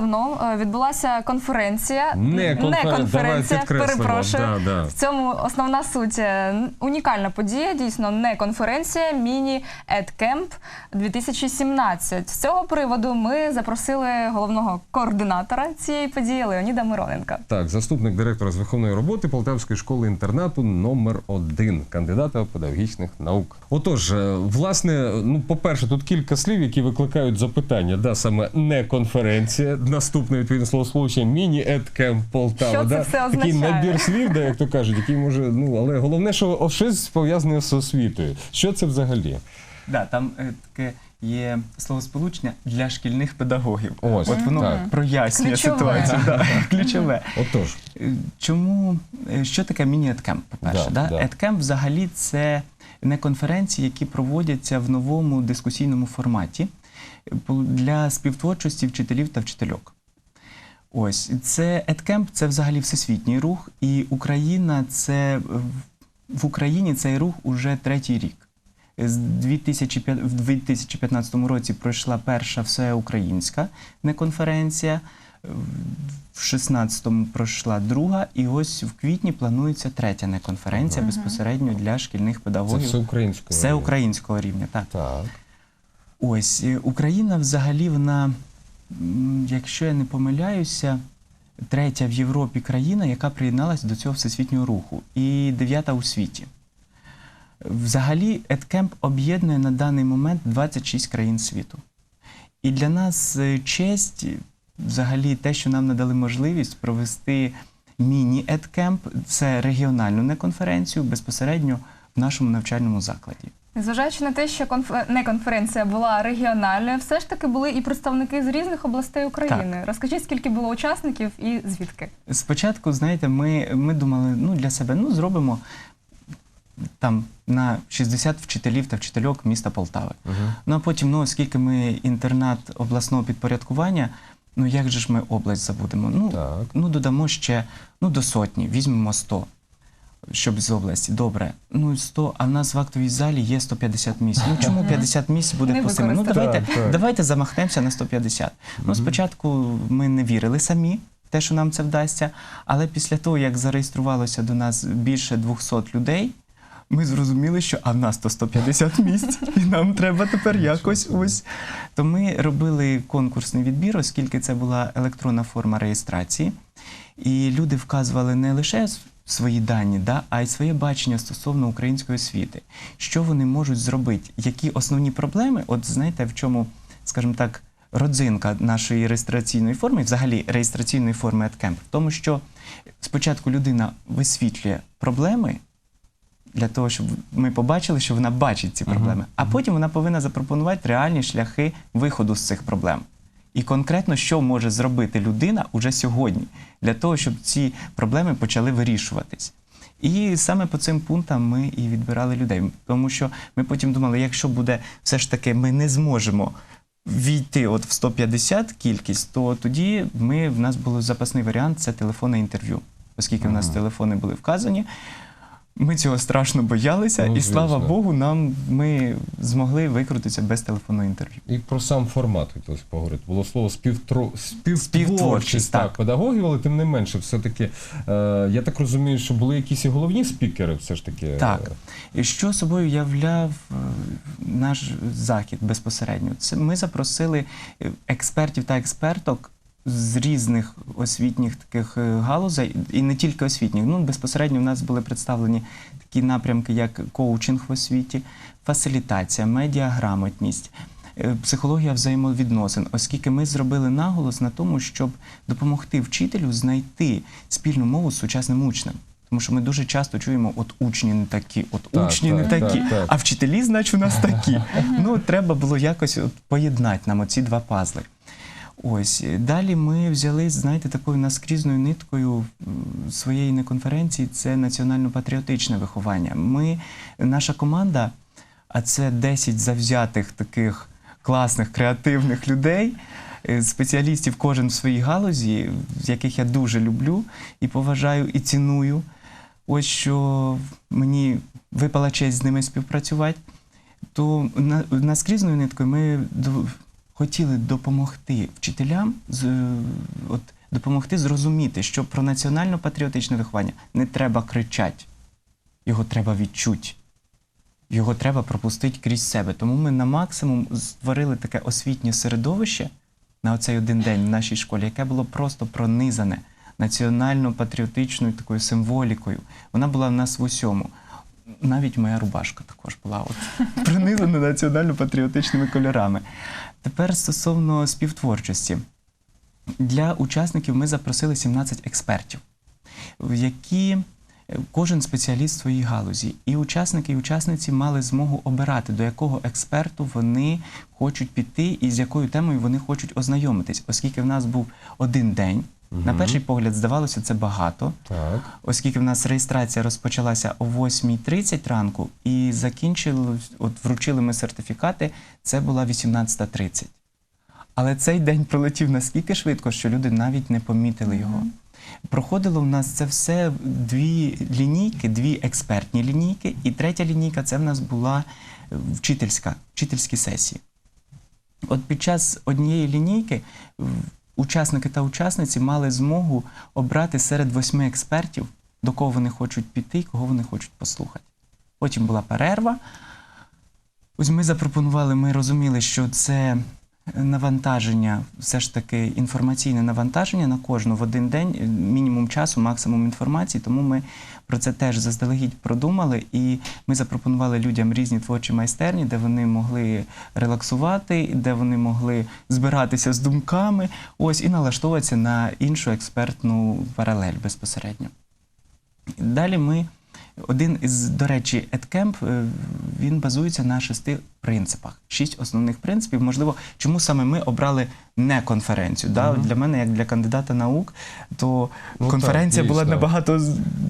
Не давно е, відбулася конференція. Не конферен- конференція, давай підкреслимо. перепрошую. Да, да. В цьому основна суть. Е, Унікальна подія, дійсно, не конференція, міні EdCamp 2017. З цього приводу ми запросили головного координатора цієї події Леоніда Мироненка. Так, заступник директора з виховної роботи Полтавської школи інтернату номер 1 кандидата педагогічних наук. Отож, е, власне, ну, по-перше, тут кілька слів, які викликають запитання. Да, саме не конференція, наступне відповідне словосполучення міні едкемп Полтава. Що це да? все Такий означає? набір слів, да, як то кажуть, який може. Ну але головне, що о, щось пов'язане з освітою. Що це взагалі? Да, там е, таке є словосполучення для шкільних педагогів. Ось, От воно так. прояснює Ключове. ситуацію. Да, ключове. Отож, Е, Чому е, що таке міні-едкемп? По-перше, Да, да, да. Едкемп взагалі це не конференції, які проводяться в новому дискусійному форматі для співтворчості вчителів та вчительок. Ось це Едкемп це взагалі всесвітній рух, і Україна це в Україні цей рух уже третій рік. З 2005, в 2015 році пройшла перша всеукраїнська неконференція, в 16-му пройшла друга, і ось в квітні планується третя неконференція безпосередньо для шкільних педагогів. все українською. Все українського рівня, так. Так. Ось е, Україна взагалі вона, якщо я не помиляюся, третя в Європі країна, яка приєдналась до цього всесвітнього руху, і дев'ята у світі. Взагалі, EdCamp об'єднує на даний момент 26 країн світу. І для нас е, честь, взагалі, те, що нам надали можливість провести міні-EdCamp, це регіональну неконференцію безпосередньо в нашому навчальному закладі. Незважаючи на те, що конф- не конференція була регіональною, все ж таки були і представники з різних областей України. Розкажіть, скільки було учасників і звідки? Спочатку, знаєте, ми, ми думали, ну для себе, ну зробимо там на 60 вчителів та вчительок міста Полтави. Ну а потім, ну оскільки ми інтернат обласного підпорядкування, ну як же ж ми область забудемо? Ну, Так. ну додамо ще ну, до сотні, візьмемо 100. Щоб з області, добре. Ну 100, а в нас в актовій залі є 150 місць. Ну чому 50 місць буде пустими? Ну давайте, Так, так. давайте замахнемося на 150. Ну спочатку ми не вірили самі, в те, що нам це вдасться. Але після того, як зареєструвалося до нас більше 200 людей, ми зрозуміли, що а в нас то 150 місць, і нам треба тепер якось ось. То ми робили конкурсний відбір, оскільки це була електронна форма реєстрації. І люди вказували не лише свої дані, да, а й своє бачення стосовно української освіти. Що вони можуть зробити? Які основні проблеми? От знаєте, в чому, скажімо так, родзинка нашої реєстраційної форми, взагалі реєстраційної форми EdCamp, в тому, що спочатку людина висвітлює проблеми для того, щоб ми побачили, що вона бачить ці проблеми, а потім вона повинна запропонувати реальні шляхи виходу з цих проблем. І конкретно, що може зробити людина уже сьогодні для того, щоб ці проблеми почали вирішуватись. І саме по цим пунктам ми і відбирали людей. Тому що ми потім думали, якщо буде все ж таки, ми не зможемо війти от в 150 кількість, то тоді ми, в нас був запасний варіант це телефонне інтерв'ю. Оскільки в нас телефони були вказані, ми цього страшно боялися, Ну, і слава звісно. Богу, нам ми змогли викрутитися без телефонного інтерв'ю. І про сам формат хотілося поговорити. Було слово співтро... співтворчість Співтворчість, так, так. педагогів, але тим не менше, все-таки, е, я так розумію, що були якісь і головні спікери, все ж таки. Так. І що собою являв е, наш захід безпосередньо? Це ми запросили е, експертів та експерток з різних освітніх таких е, галузей, і не тільки освітніх. Ну, безпосередньо в нас були представлені такі напрямки, як коучинг в освіті, фасилітація, медіаграмотність. е, Психологія взаємовідносин, оскільки ми зробили наголос на тому, щоб допомогти вчителю знайти спільну мову з сучасним учнем. Тому що ми дуже часто чуємо, от учні не такі, от Так, учні так, не такі, так, так. а вчителі, значить, у нас такі. ну, треба було якось от поєднати нам оці два пазли. Ось далі ми взяли, знаєте, такою наскрізною ниткою своєї неконференції це національно-патріотичне виховання. Ми, наша команда, а це 10 завзятих таких класних, креативних людей, е, спеціалістів, кожен в своїй галузі, яких я дуже люблю і поважаю, і ціную. Ось що мені випала честь з ними співпрацювати. То на, наскрізною ниткою ми хотіли допомогти вчителям з, е, от, допомогти зрозуміти, що про національно-патріотичне виховання не треба кричати, його треба відчути. Його треба пропустити крізь себе. Тому ми на максимум створили таке освітнє середовище на оцей один день в нашій школі, яке було просто пронизане національно-патріотичною такою символікою. Вона була в нас в усьому. Навіть моя рубашка також була от, пронизана національно-патріотичними кольорами. Тепер стосовно співтворчості. Для учасників ми запросили 17 експертів, в які е, кожен спеціаліст в своїй галузі. І учасники і учасниці мали змогу обирати, до якого експерту вони хочуть піти і з якою темою вони хочуть ознайомитись, оскільки в нас був один день. На перший погляд здавалося це багато, Так. оскільки в нас реєстрація розпочалася о 8.30 ранку і закінчили, от вручили ми сертифікати, це була 18.30. Але цей день пролетів наскільки швидко, що люди навіть не помітили його. Проходило в нас це все дві лінійки, дві експертні лінійки, і третя лінійка це в нас була е, вчительська, вчительські сесії. От під час однієї лінійки учасники та учасниці мали змогу обрати серед восьми експертів, до кого вони хочуть піти і кого вони хочуть послухати. Потім була перерва. Ось ми запропонували, ми розуміли, що це навантаження, все ж таки інформаційне навантаження на кожну в один день, е, мінімум часу, максимум інформації. Тому ми про це теж заздалегідь продумали, і ми запропонували людям різні творчі майстерні, де вони могли релаксувати, де вони могли збиратися з думками, ось і налаштовуватися на іншу експертну паралель безпосередньо. Далі ми. Один із, до речі, EdCamp, е, він базується на шести принципах. Шість основних принципів. Можливо, чому саме ми обрали не конференцію? Да? Для мене, як для кандидата наук, то Ну, конференція так, була дійсно. набагато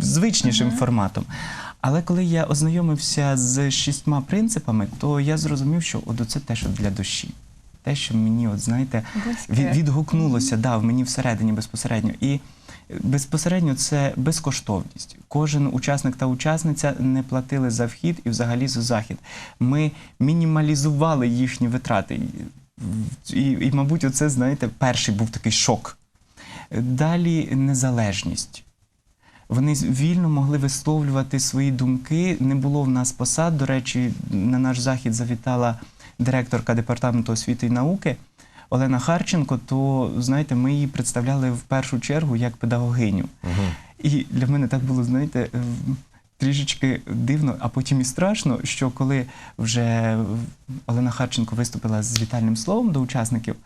звичнішим форматом. Але коли я ознайомився з шістьма принципами, то я зрозумів, що от це те, що для душі. Те, що мені, от знаєте, від, відгукнулося да, в мені всередині безпосередньо. І безпосередньо це безкоштовність. Кожен учасник та учасниця не платили за вхід і взагалі за захід. Ми мінімалізували їхні витрати. І, і, мабуть, оце, знаєте, перший був такий шок. Далі незалежність. Вони вільно могли висловлювати свої думки. Не було в нас посад. До речі, на наш захід завітала директорка департаменту освіти і науки Олена Харченко. То знаєте, ми її представляли в першу чергу як педагогиню. Угу. І для мене так було, знаєте, е, трішечки дивно, а потім і страшно, що коли вже Олена Харченко виступила з вітальним словом до учасників.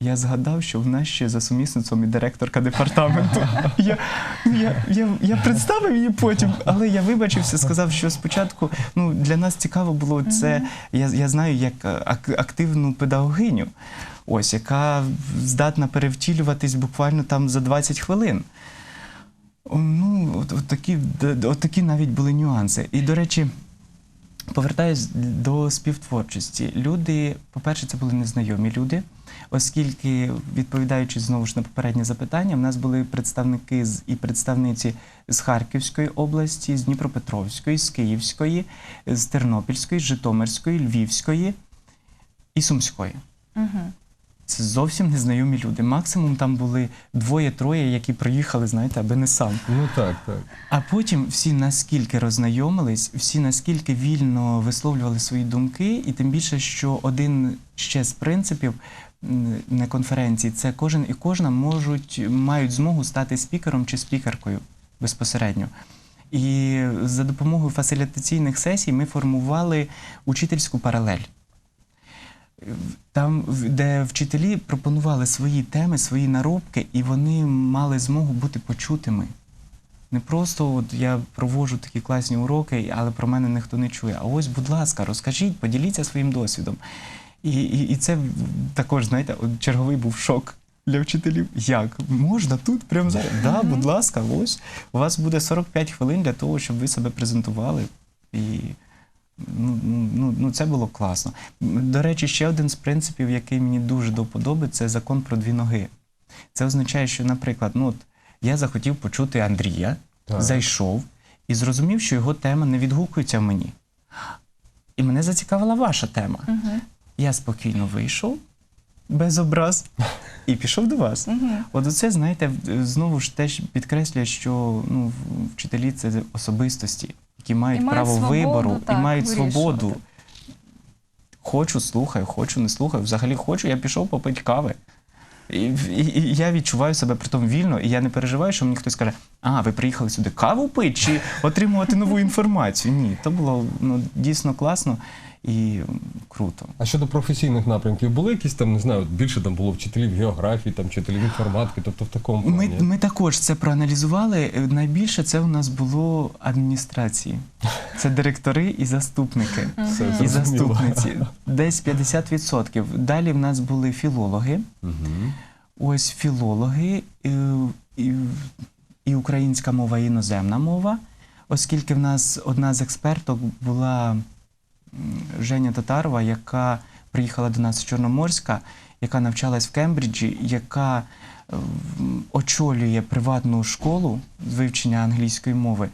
Я згадав, що в нас ще за сумісництвом і директорка департаменту. Я, я, я, я представив її потім, але я вибачився, сказав, що спочатку ну, для нас цікаво було це. Я, я знаю як е, активну педагогиню, ось яка здатна перевтілюватись буквально там за 20 хвилин. Ну, от, от, такі, от такі навіть були нюанси. І, до речі, повертаюсь до співтворчості. Люди, по-перше, це були незнайомі люди, оскільки, відповідаючи знову ж на попереднє запитання, в нас були представники з, і представниці з Харківської області, з Дніпропетровської, з Київської, з Тернопільської, з Житомирської, Львівської і Сумської. Угу. Це зовсім незнайомі люди. Максимум там були двоє-троє, які приїхали, знаєте, аби не сам. Ну так, так. А потім всі наскільки роззнайомились, всі наскільки вільно висловлювали свої думки, і тим більше, що один ще з принципів на конференції це кожен і кожна можуть мають змогу стати спікером чи спікеркою безпосередньо. І за допомогою фасилітаційних сесій ми формували учительську паралель. Там, де вчителі пропонували свої теми, свої наробки, і вони мали змогу бути почутими. Не просто от я проводжу такі класні уроки, але про мене ніхто не чує. А ось, будь ласка, розкажіть, поділіться своїм досвідом. І, і, і це також, знаєте, черговий був шок для вчителів. Як? Можна тут, прямо зараз? Да, будь ласка, ось у вас буде 45 хвилин для того, щоб ви себе презентували. І ну, ну, ну, ну, це було класно. До речі, ще один з принципів, який мені дуже до це закон про дві ноги. Це означає, що, наприклад, ну, от, я захотів почути Андрія, Так. зайшов і зрозумів, що його тема не відгукується в мені. І мене зацікавила ваша тема. Угу. Я спокійно вийшов, без образ і пішов до вас. От оце, знаєте, знову ж теж підкреслює, що ну, вчителі це особистості, які мають, мають право свободу, вибору так, і мають вирішувати. свободу. Хочу, слухаю, хочу, не слухаю. Взагалі хочу, я пішов попити кави. І, і, і я відчуваю себе при тому вільно, і я не переживаю, що мені хтось каже, а, ви приїхали сюди каву пити чи отримувати нову інформацію. Ні, то було ну, дійсно класно і круто. А щодо професійних напрямків, були якісь там, не знаю, більше там було вчителів географії, там вчителів інформатики, тобто в такому Ми, плані. ми також це проаналізували. Е, Найбільше це у нас було адміністрації. Це директори і заступники. Все І зрозуміло. заступниці. Десь 50%. Далі в нас були філологи. Мгм. Ось філологи і, і, і українська мова, і іноземна мова. Оскільки в нас одна з експерток була Женя Татарова, яка приїхала до нас з Чорноморська, яка навчалась в Кембриджі, яка е, очолює приватну школу з вивчення англійської мови.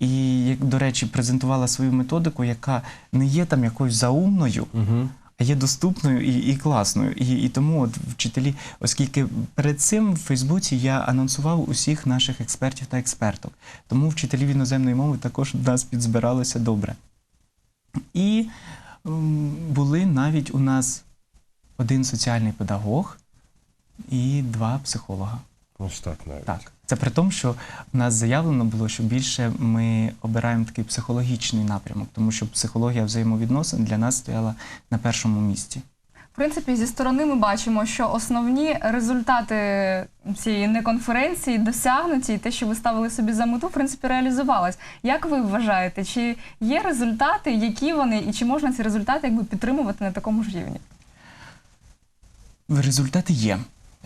І, до речі, презентувала свою методику, яка не є там якоюсь заумною, Мгм. Є доступною і, і класною. І, і тому от вчителі, оскільки перед цим в Фейсбуці я анонсував усіх наших експертів та експерток, тому вчителів іноземної мови також в нас підзбиралося добре. І були навіть у нас один соціальний педагог і два психолога. Ось так навіть. Так, це при тому, що в нас заявлено було, що більше ми обираємо такий психологічний напрямок, тому що психологія взаємовідносин для нас стояла на першому місці. В принципі, зі сторони ми бачимо, що основні результати цієї неконференції досягнуті, і те, що ви ставили собі за мету, в принципі, реалізувалось. Як ви вважаєте, чи є результати, які вони, і чи можна ці результати якби підтримувати на такому ж рівні? Результати є.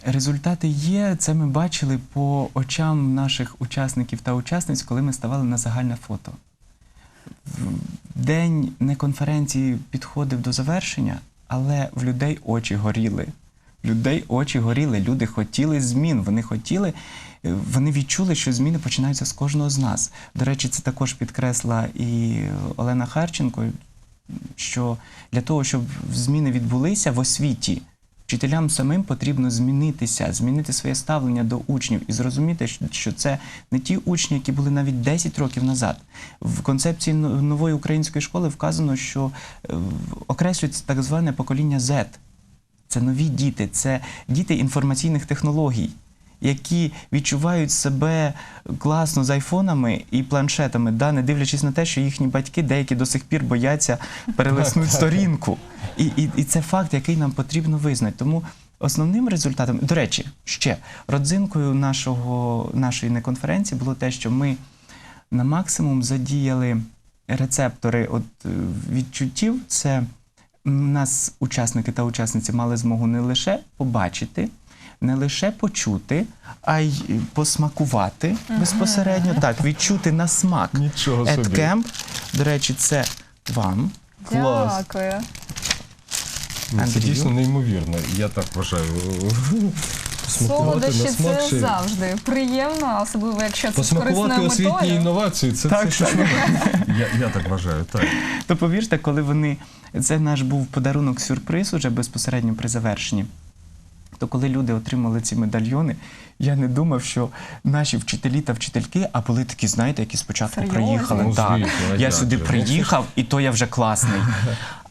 Результати є. Це ми бачили по очам наших учасників та учасниць, коли ми ставали на загальне фото. День неконференції підходив до завершення, але в людей очі горіли. Людей очі горіли, люди хотіли змін. Вони хотіли, вони відчули, що зміни починаються з кожного з нас. До речі, це також підкресла і Олена Харченко, що для того, щоб зміни відбулися в освіті, вчителям самим потрібно змінитися, змінити своє ставлення до учнів і зрозуміти, що- це не ті учні, які були навіть 10 років назад. В концепції нової української школи вказано, що е, окреслюється так зване покоління Z. Це нові діти, це діти інформаційних технологій, які відчувають себе класно з айфонами і планшетами, да, не дивлячись на те, що їхні батьки деякі до сих пір бояться перелиснути сторінку. І, і, і це факт, який нам потрібно визнати. Тому основним результатом, до речі, ще родзинкою нашого, нашої неконференції було те, що ми на максимум задіяли рецептори от, е, відчуттів. Це нас учасники та учасниці мали змогу не лише побачити, не лише почути, а й посмакувати безпосередньо. Так, відчути на смак. Нічого собі. EdCamp, до речі, це вам. Клас. Дякую. Ну, Це Андрію? дійсно неймовірно. Я так вважаю. Посмакувати Солодощі на смак це ще- завжди приємно, особливо якщо це з Посмакувати корисною освітні метою. інновації. Це, Так, це щось нове. Я, я так вважаю, так. То повірте, коли вони. Це наш був подарунок сюрприз уже безпосередньо при завершенні. То коли люди отримали ці медальйони, я не думав, що наші вчителі та вчительки, а були такі, знаєте, які спочатку Серйозно? приїхали. Ну, так, звісно, я сюди приїхав, і то я вже класний.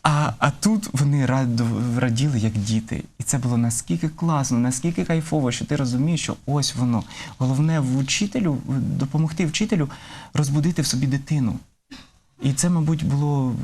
А, а тут вони раду, раділи як діти. І це було наскільки класно, наскільки кайфово, що ти розумієш, що ось воно. Головне в учителю допомогти вчителю розбудити в собі дитину. І це, мабуть, було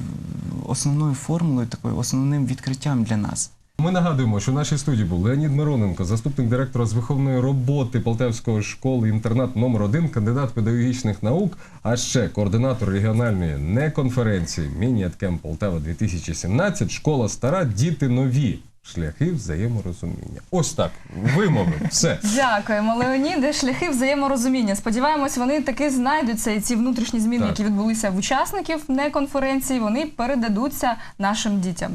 основною формулою, такою основним відкриттям для нас. Ми нагадуємо, що в нашій студії був Леонід Мироненко, заступник директора з виховної роботи Полтавської школи інтернат номер 1 кандидат педагогічних наук, а ще координатор регіональної неконференції Міні-Еткем Полтава 2017, школа стара, діти нові. Шляхи взаєморозуміння. Ось так вимовив. Все. Дякуємо, Леоніде. Шляхи взаєморозуміння. Сподіваємось, вони таки знайдуться, і ці внутрішні зміни, Так. які відбулися в учасників неконференції, вони передадуться нашим дітям.